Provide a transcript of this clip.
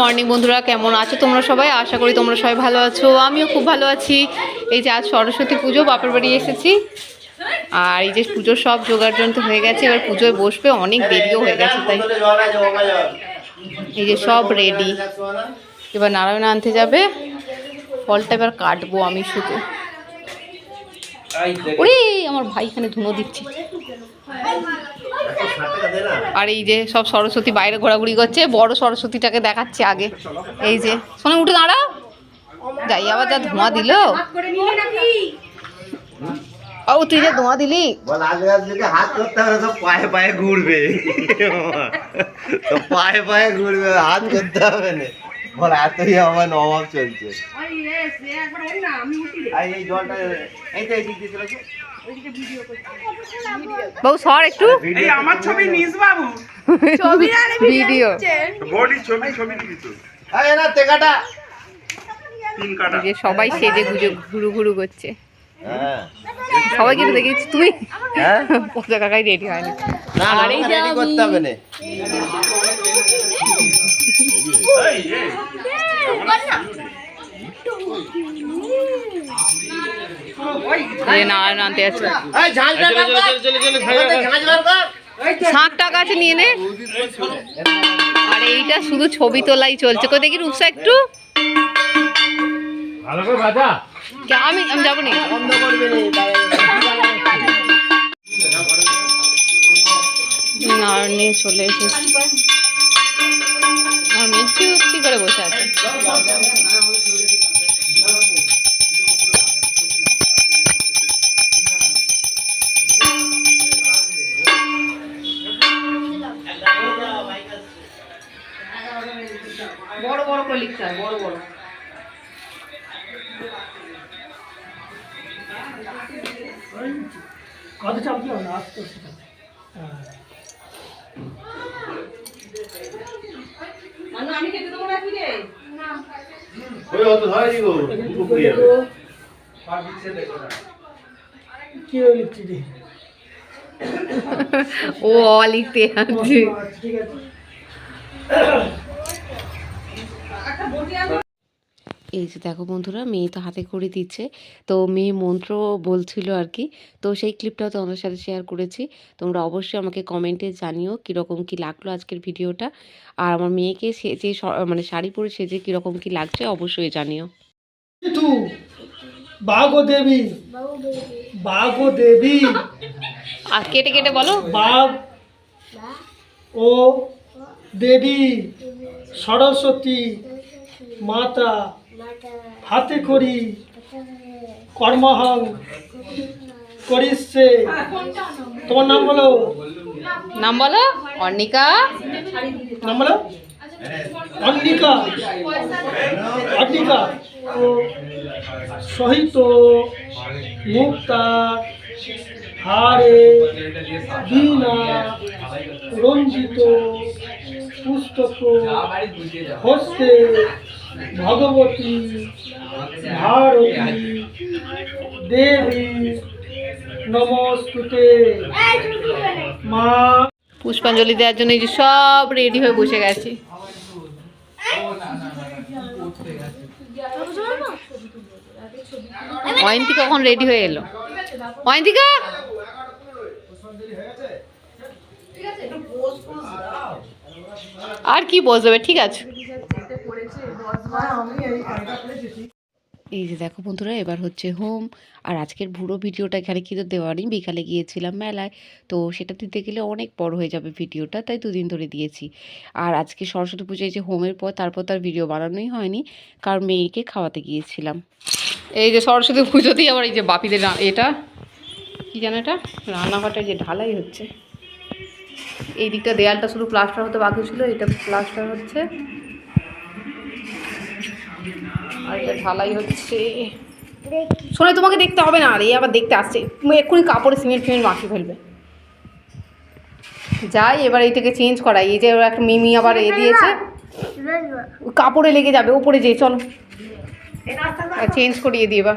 Morning বন্ধুরা। কেমন আছো তোমরা সবাই? আশা করি তোমরা সবাই ভালো আছো। আমিও খুব ভালো আছি। এই যে আজ সরস্বতী পুজো বাপের বাড়ি এসেছি। আর এই যে পুজোর সব জোগাড় যন্ত্র হয়ে গেছে। এবার পুজোয় বসবে অনেক দেরিও হয়ে গেছে তাই। এই যে সব রেডি এবার নারায়ণ আনতে যাবে। ফলটা এবার কাটবো আমি শুধু। ওরে আমার ভাই এখানে ধুনো দিচ্ছে। আর এই যে সব সরস্বতী বাইরে ঘোরাঘুরি করছে বড় সরস্বতীটাকে দেখাচ্ছে আগে। এই যে শোনে উঠে দাঁড়াও। যাই আবার যা ধোঁয়া দিল। ও তুই যে ধোঁয়া দিলি? বল আজকে আজকে হাত করতে হবে সব পায়ে পায়ে ঘুরবে। পায়ে পায়ে ঘুরবে হাত করতে হবে না। বল এতই আমার অভাব চলছে। এই জলটা এই তো এই দিক দিয়ে চলেছে বাবু সর একটু। এই আমার ছবি নিস বাবু। ভিডিও বডি ছবি ছবি দিত এই না টেকাটা। তিন কাটা। যে সবাই সেজে গুজে ঘুরু ঘুরু করছে। হ্যাঁ। সবাই কিন্তু দেখেছি তুই? হ্যাঁ? কাকাই রেডি হয়নি। না আর এই যে রেডি করতে হবে না। এই এই। এই যে নারায়ণ আনতে আছে। নিয়ে নে। আর এইটা শুধু ছবি তোলাই চলছে। কই দেখি রূপসা একটু। কে, আমি আমি যাব নি। না নারায়ণ নিয়ে চলে এসেছি। আমার মেয়ে চুপটি করে বসে আছে? বড় বড় করে লিখতে হয় বড় বড়। কত দিও না আস্তে আস্তে চাপ। কি লিখছি রে? ও লিখতে আছে। ঠিক আছে। এই যে দেখো বন্ধুরা মেয়ে তো হাতে করে দিচ্ছে। তো মেয়ে মন্ত্র বলছিল আর কি। তো সেই ক্লিপটাও তোমাদের সাথে শেয়ার করেছি। তোমরা অবশ্যই আমাকে কমেন্টে জানিও কীরকম কি লাগল আজকের ভিডিওটা। আর আমার মেয়েকে স- মানে শাড়ি পরে সেজে কীরকম কি লাগছে অবশ্যই জানিও। বাগো দেবী বাগো দেবী। আর কেটে কেটে বলো। ও দেবী সরস্বতী। মাতা হাতে করি। কর্মহং করিচ্ছে। তোমার নাম বলো? নাম বলো? অর্ণিকা। নাম বলো? অন্নিকা অন্নিকা ও সহিত মুক্তা হারে বীণা রঞ্জিত পুস্তক হস্তে ভগবতী ভারতী দেবী নমস্তুতে। মা। পুষ্পাঞ্জলি দেওয়ার জন্য এই যে সব রেডি হয়ে বসে গেছে। অয়ন্তিকা কখন রেডি হয়ে এলো? অয়ন্তিকা? আর কি বসবে ঠিক আছে। এই যে দেখো বন্ধুরা, এবার হচ্ছে হোম। আর আজকের পুরো ভিডিওটা এখানে কিন্তু দেওয়া নেই। বিকালে গিয়েছিলাম মেলায়। তো সেটা দিতে গেলে অনেক বড় হয়ে যাবে ভিডিওটা, তাই দুদিন ধরে দিয়েছি। আর আজকে সরস্বতী পুজোয় যে হোমের পর, তারপর তার ভিডিও বানানোই হয়নি। কারণ মেয়েকে খাওয়াতে গিয়েছিলাম। এই যে সরস্বতী পুজোতেই আবার এই যে বাপিদের এটা কি জানো এটা? রান্নাঘরটা যে ঢালাই হচ্ছে। এই দিকটা দেয়ালটা শুধু প্লাস্টার হতে বাকি ছিল এটা প্লাস্টার হচ্ছে। আর এটা ঢালাই হচ্ছে। শোনে তোমাকে দেখতে হবে না আর এই আবার দেখতে আসছে। তুমি এক্ষুনি কাপড়ে সিমেন্ট ফিমেন্ট মাখিয়ে ফেলবে। যাই এবার এইটাকে চেঞ্জ করাই। এই যে একটা মিমি আবার এ দিয়েছে। কাপড়ে লেগে যাবে ওপরে যে চলো। চেঞ্জ করিয়ে দিয়ে এবার।